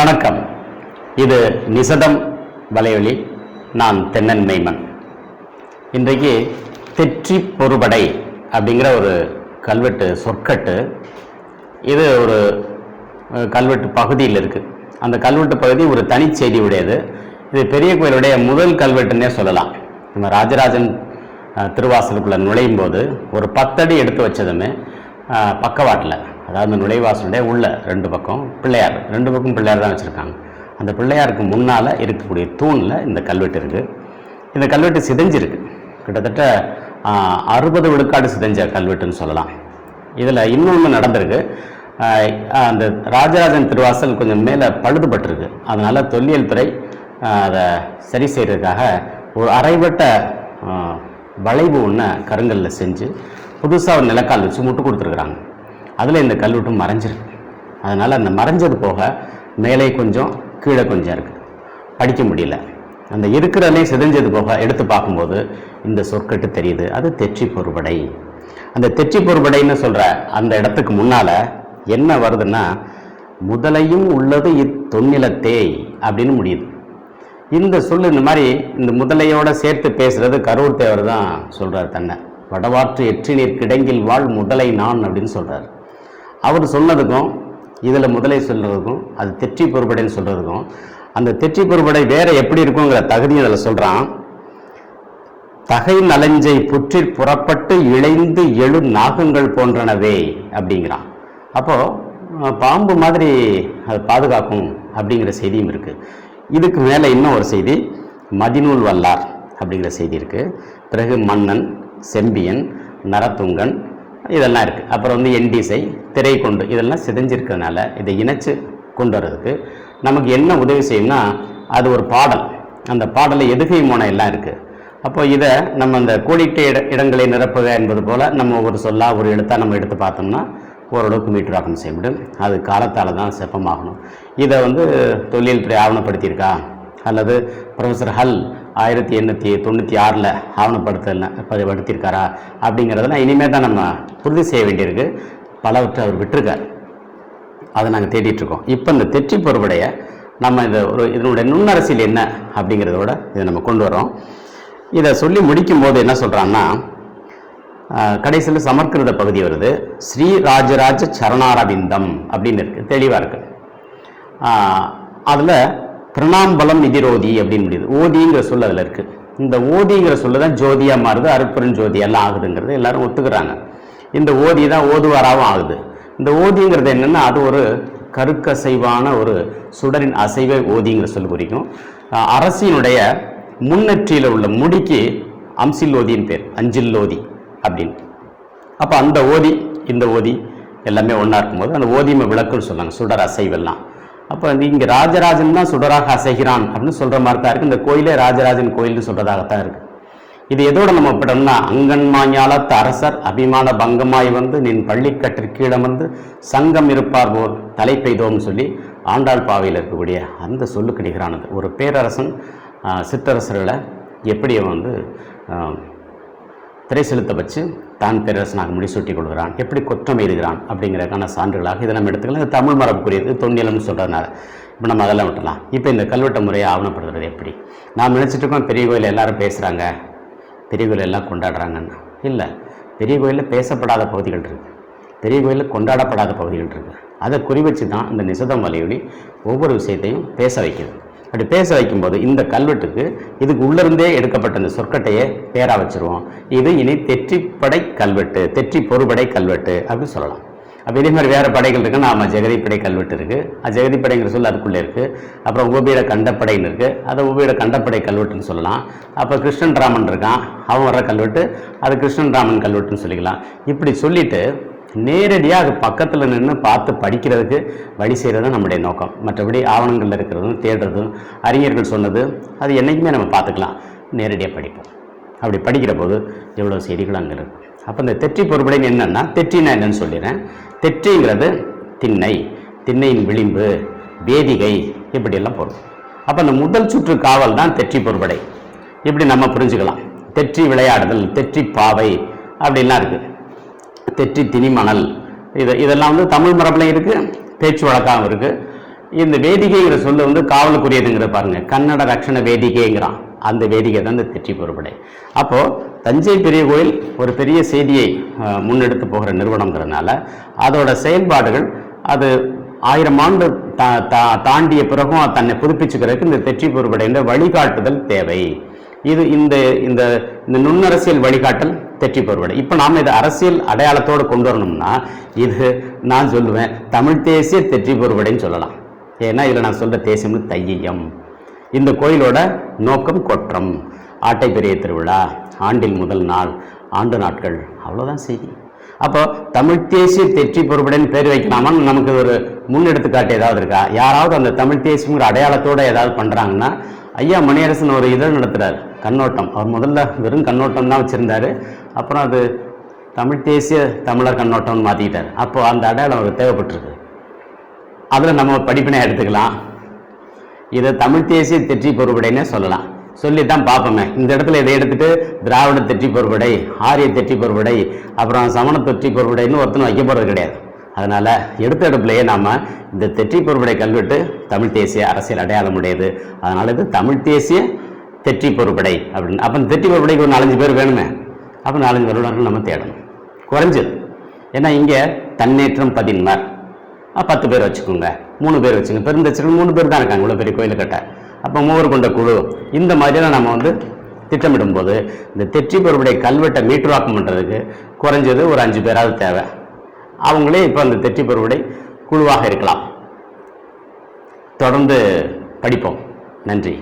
வணக்கம். இது நிசதம் வலையொலி நான் தென்னன் மெய்மன். இன்றைக்கு தெற்றி பொறுபடை அப்படிங்கிற ஒரு கல்வெட்டு சொற்கட்டு. இது ஒரு கல்வெட்டு பகுதியில் இருக்குது அந்த கல்வெட்டு பகுதி ஒரு தனிச்செய்தி உடையது இது பெரிய கோயிலுடைய முதல் கல்வெட்டுன்னே சொல்லலாம். நம்ம ராஜராஜன் திருவாசலுக்குள்ளே நுழையும் போது ஒரு பத்தடி எடுத்து வச்சதுமே பக்கவாட்டில். அதாவது நுழைவாசலுடைய உள்ள ரெண்டு பக்கம் பிள்ளையார் ரெண்டு பக்கம் பிள்ளையார் தான் வச்சுருக்காங்க. அந்த பிள்ளையாருக்கு முன்னால் இருக்கக்கூடிய தூணில் இந்த கல்வெட்டு இருக்குது இந்த கல்வெட்டு சிதைஞ்சிருக்கு. கிட்டத்தட்ட அறுபது விழுக்காடு சிதைஞ்ச கல்வெட்டுன்னு சொல்லலாம். இதில் இன்னொன்று நடந்திருக்கு. அந்த ராஜராஜன் திருவாசல் கொஞ்சம் மேலே பழுதுபட்டிருக்கு. அதனால் தொல்லியல் துறை அதை சரி செய்கிறதுக்காக ஒரு அரைவட்ட வளைவு ஒன்று கருங்கல்ல செஞ்சு புதுசாக ஒரு நிலக்கால் வச்சு முட்டு கொடுத்துருக்குறாங்க. அதில் இந்த கல்வெட்டும் மறைஞ்சிருக்கு. அதனால் அந்த மறைஞ்சது போக மேலே கொஞ்சம் கீழே கொஞ்சம் இருக்குது படிக்க முடியல. அந்த இருக்கிறதே சிதைஞ்சது போக எடுத்து பார்க்கும்போது இந்த சொற்கட்டு தெரியுது. அது தெற்றி பொறுபடை. அந்த தெற்றி பொறுபடைன்னு சொல்கிற அந்த இடத்துக்கு முன்னால் என்ன வருதுன்னா முதலையும் உள்ளது இத்தொன்னிலத்தே அப்படின்னு முடியுது. இந்த சொல் இந்த மாதிரி இந்த முதலையோட சேர்த்து பேசுகிறது கரூர் தேவர் தான் சொல்கிறார் தன்னை. வடவாற்று எற்றி நீர் கிடங்கில் வாழ் முதலை நான் அப்படின்னு சொல்கிறார் அவர் சொன்னதுக்கும் இதில் முதலை சொல்கிறதுக்கும் அது தெற்றி பொறுபடைன்னு சொல்கிறதுக்கும் அந்த தெற்றி பொறுப்படை வேற எப்படி இருக்குங்கிற தகுதியும் அதில் சொல்கிறான் தகை நலஞ்சை புற்றிற் புறப்பட்டு இழைந்து எழு நாகங்கள் போன்றனவே அப்படிங்கிறான். அப்போ பாம்பு மாதிரி அது பாதுகாக்கும் அப்படிங்கிற செய்தியும் இருக்குது இதுக்கு மேலே இன்னும் ஒரு செய்தி மதிநூல் வல்லார் அப்படிங்கிற செய்தி இருக்குது பிறகு மன்னன் செம்பியன் நரத்துங்கன் இதெல்லாம் இருக்குது அப்புறம் வந்து என்டிசை திரை கொண்டு இதெல்லாம் சிதைஞ்சிருக்கிறதுனால இதை இணைச்சு கொண்டு வர்றதுக்கு நமக்கு என்ன உதவி செய்யும்னா அது ஒரு பாடல். அந்த பாடலில் எதுகை மோனை எல்லாம் இருக்குது அப்போ இதை நம்ம அந்த கோடிட்டு இட இடங்களை நிரப்புக என்பது போல் நம்ம ஒரு சொல்லா ஒரு எழுத்தாக நம்ம எடுத்து பார்த்தோம்னா ஓரளவுக்கு மீட்டராக்கம் செய்ய முடியும். அது காலத்தால் தான் செப்பமாகணும் இதை வந்து தொழில் துறை ஆவணப்படுத்தியிருக்கா? அல்லது ப்ரொஃபஸர் ஹல் ஆயிரத்தி எண்ணூற்றி தொண்ணூற்றி ஆறில் ஆவணப்படுத்தல படுத்தியிருக்காரா அப்படிங்கிறதெல்லாம் இனிமேல் தான் நம்ம உறுதி செய்ய வேண்டியிருக்கு. பலவற்றை அவர் விட்டுருக்கார். அதை நாங்கள் தேடிட்டுருக்கோம் இப்போ இந்த தெற்றி பொறுப்படைய நம்ம இதை ஒரு இதனுடைய நுண்ணரசியல் என்ன அப்படிங்கிறதோட இதை நம்ம கொண்டு வரோம் இதை சொல்லி முடிக்கும் போது என்ன சொல்கிறான்னா கடைசியில் சமர்க்கிருத பகுதி வருது. ஸ்ரீ ராஜராஜ சரணாரவிந்தம் அப்படின்னு இருக்குது தெளிவாக இருக்குது அதில் திருணாம்பலம் நிதிரோதி அப்படின்னு முடியுது. ஓதிங்கிற சொல் அதில் இருக்குது இந்த ஓதிங்கிற சொல்ல தான் ஜோதியாக மாறுது அருப்பெரும் ஜோதி எல்லாம் ஆகுதுங்கிறது எல்லாரும் ஒத்துக்கிறாங்க. இந்த ஓதி தான் ஓதுவாராகவும் ஆகுது. இந்த ஓதிங்கிறது என்னென்னா அது ஒரு கருக்கசைவான ஒரு சுடரின் அசைவை ஓதிங்கிற சொல் குறிக்கும். அரசினுடைய முன்னெற்றியில் உள்ள முடிக்கு அம்சில் ஓதியின் பேர் அஞ்சில் ஓதி அப்படின்னு. அப்போ அந்த ஓதி இந்த ஓதி எல்லாமே ஒன்றா இருக்கும்போது அந்த ஓதிமை விளக்குன்னு சொன்னாங்க சுடர் அசைவெல்லாம். அப்போ வந்து இங்கே ராஜராஜன் தான் சுடராக அசைகிறான் அப்படின்னு சொல்கிற மாதிரி தான் இருக்குது இந்த கோயிலே ராஜராஜன் கோயில்னு சொல்கிறதாகத்தான் இருக்குது இது எதோட நம்ம விடணும்னா அங்கன்மாயாலத்து அரசர் அபிமான பங்கமாய் வந்து நின் பள்ளிக்கட்டிற்கீழம் வந்து சங்கம் இருப்பார் போல் தலை பெய்தோம்னு சொல்லி ஆண்டாள் பாவையில் இருக்கக்கூடிய அந்த சொல்லுக்கு நிகரானது. ஒரு பேரரசன் ஆஹ், சிற்றரசர்களை எப்படி வந்து திரை செலுத்த வச்சு தான் பேரரசனாக முடிசூட்டி கொள்கிறான். எப்படி குற்றம் எழுதுகிறான் அப்படிங்கிறதுக்கான சான்றுகளாக இதை நம்ம எடுத்துக்கலாம். இது தமிழ் மரபுக்குரியது தொன்னியலம்னு சொல்கிறதுனால இப்போ நம்ம அதெல்லாம் விட்டலாம் இப்போ இந்த கல்வெட்டு முறையை ஆவணப்படுத்துறது எப்படி? நாம் நினச்சிட்டு இருக்கோம் பெரிய கோயில் எல்லாரும் பேசுகிறாங்க பெரிய கோயில் எல்லாம் கொண்டாடுறாங்கன்னு. இல்லை பெரிய கோயிலில் பேசப்படாத பகுதிகள் இருக்குது பெரிய கோயிலில் கொண்டாடப்படாத பகுதிகள் இருக்குது அதை குறி வச்சு தான் இந்த நிசதம் வலையொலி ஒவ்வொரு விஷயத்தையும் பேச வைக்கிறது அப்படி பேச வைக்கும்போது இந்த கல்வெட்டுக்கு இதுக்கு உள்ளிருந்தே எடுக்கப்பட்ட இந்த சொற்கட்டையே பேரா வச்சிருவோம். இது இனி தெற்றிப்படை கல்வெட்டு தெற்றி பொறுபடை கல்வெட்டு அப்படின்னு சொல்லலாம். அப்போ இதே மாதிரி வேறு படைகள் இருக்குது நாம ஜெகதிப்படை கல்வெட்டு இருக்குது அது ஜெகதிப்படைங்கிற சொல் அதுக்குள்ளே இருக்குது அப்புறம் உபபீட கண்டப்படைன்னு இருக்குது அதை உபபீட கண்டப்படை கல்வெட்டுன்னு சொல்லலாம். அப்போ கிருஷ்ணன் ராமன் இருக்கான். அவன் வர்ற கல்வெட்டு அது கிருஷ்ணன் ராமன் கல்வெட்டுன்னு சொல்லிக்கலாம். இப்படி சொல்லிட்டு நேரடியாக அது பக்கத்தில் நின்று பார்த்து படிக்கிறதுக்கு வழி செய்கிறது தான் நம்முடைய நோக்கம். மற்றபடி ஆவணங்களில் இருக்கிறதும் தேடுறதும் அறிஞர்கள் சொன்னது அது என்றைக்குமே நம்ம பார்த்துக்கலாம். நேரடியாக படிப்போம். அப்படி படிக்கிற போது எவ்வளோ செய்திகள் அங்கே இருக்கும் அப்போ இந்த தெற்றி பொறுப்படைன்னு என்னென்னா தெற்றினா என்னன்னு சொல்லிடுறேன். தெற்றிங்கிறது திண்ணை திண்ணையின் விளிம்பு வேதிகை இப்படியெல்லாம் பொருள். அப்போ இந்த முதல் சுற்று காவல் தான் தெற்றி பொறுப்படை இப்படி நம்ம புரிஞ்சுக்கலாம். தெற்றி விளையாடுதல் தெற்றி பாவை அப்படின்லாம் இருக்குது தெற்றி திணிமணல். இது இதெல்லாம் வந்து தமிழ் மரபுலையும் இருக்குது பேச்சு வழக்காகவும் இருக்குது இந்த வேடிக்கைங்கிற சொல்ல வந்து காவலுக்குரியதுங்கிற பாருங்க. கன்னட ரக்ஷண வேடிக்கைங்கிறான் அந்த வேடிக்கை தான் இந்த தெற்றி பொறுப்படை அப்போது தஞ்சை பெரிய கோயில் ஒரு பெரிய செய்தியை முன்னெடுத்து போகிற நிறுவனங்கிறனால அதோட செயல்பாடுகள் அது ஆயிரம் ஆண்டு தா தா- தாண்டிய பிறகும் அது தன்னை புதுப்பிச்சுக்கிறதுக்கு இந்த தெற்றி பொறுப்படைந்த வழிகாட்டுதல் தேவை. இது இந்த இந்த இந்த நுண்ணரசியல் வழிகாட்டல் தெற்றி பொறுப்படை இப்போ நாம் இதை அரசியல் அடையாளத்தோடு கொண்டு வரணும்னா இது நான் சொல்லுவேன் தமிழ் தேசிய தெற்றி பொறுப்படைன்னு சொல்லலாம். ஏன்னா இதில் நான் சொல்கிற தேசியம்னு தையம் இந்த கோயிலோட நோக்கம் கொற்றம். ஆட்டை பெரிய திருவிழா ஆண்டில் முதல் நாள் ஆண்டு நாட்கள். அவ்வளோதான் செய்தி. அப்போ தமிழ் தேசிய தெற்றி பொறுப்புடன் பேர் வைக்கலாமான்னு நமக்கு ஒரு முன்னெடுத்துக்காட்டு ஏதாவது இருக்கா? யாராவது அந்த தமிழ் தேசியங்கிற அடையாளத்தோட ஏதாவது பண்ணுறாங்கன்னா ஐயா மணியரசன் ஒரு இதழ் நடத்துகிறார் கண்ணோட்டம். அவர் முதல்ல வெறும் கண்ணோட்டம் தான் வச்சுருந்தாரு. அப்புறம் அது தமிழ் தேசிய தமிழர் கண்ணோட்டம்னு மாற்றிக்கிட்டார் அப்போ அந்த அடையாளம் அவருக்கு தேவைப்பட்டிருக்கு. அதில் நம்ம படிப்பினை எடுத்துக்கலாம். இதை தமிழ் தேசிய தெற்றி பொறுப்படைன்னே சொல்லலாம். சொல்லி தான் பார்ப்போமே. இந்த இடத்துல இதை எடுத்துகிட்டு திராவிட தெற்றி பொறுப்படை ஆரிய தெற்றி பொறுப்படை அப்புறம் சமண தெற்றி பொறுப்படைன்னு ஒருத்தனும் வைக்க போகிறது கிடையாது. அதனால் எடுத்த எடுப்புலையே நாம் இந்த தெற்றி பொறுப்படை கல்வெட்டு தமிழ் தேசிய அரசியல் அடையாளம் உடையது. அதனால் இது தமிழ் தேசிய தெற்றி பொறுப்படை அப்படின்னு. அப்போ இந்த தெற்றி பொறுப்படைக்கு ஒரு நாலஞ்சு பேர் வேணுமே. அப்போ நாலஞ்சு வருடங்கள் நம்ம தேடணும். குறைஞ்சது. ஏன்னா இங்கே தன்னேற்றம் பதின்மார். பத்து பேர் வச்சுக்கோங்க. மூணு பேர் வச்சுங்க பெருந்தச்சர்கள் மூணு பேர் தான் இருக்காங்க. இவ்வளோ பெரிய கோயில் கட்ட. அப்போ மூவர் கொண்ட குழு. இந்த மாதிரியெல்லாம் நம்ம வந்து திட்டமிடும்போது இந்த தெற்றி பொருளுடைய கல்வெட்டை மீட்டராக்கம் பண்ணுறதுக்கு குறைஞ்சது ஒரு அஞ்சு பேராவது தேவை. அவங்களே இப்போ அந்த தெற்றி பருவடை குழுவாக இருக்கலாம். தொடர்ந்து படிப்போம். நன்றி.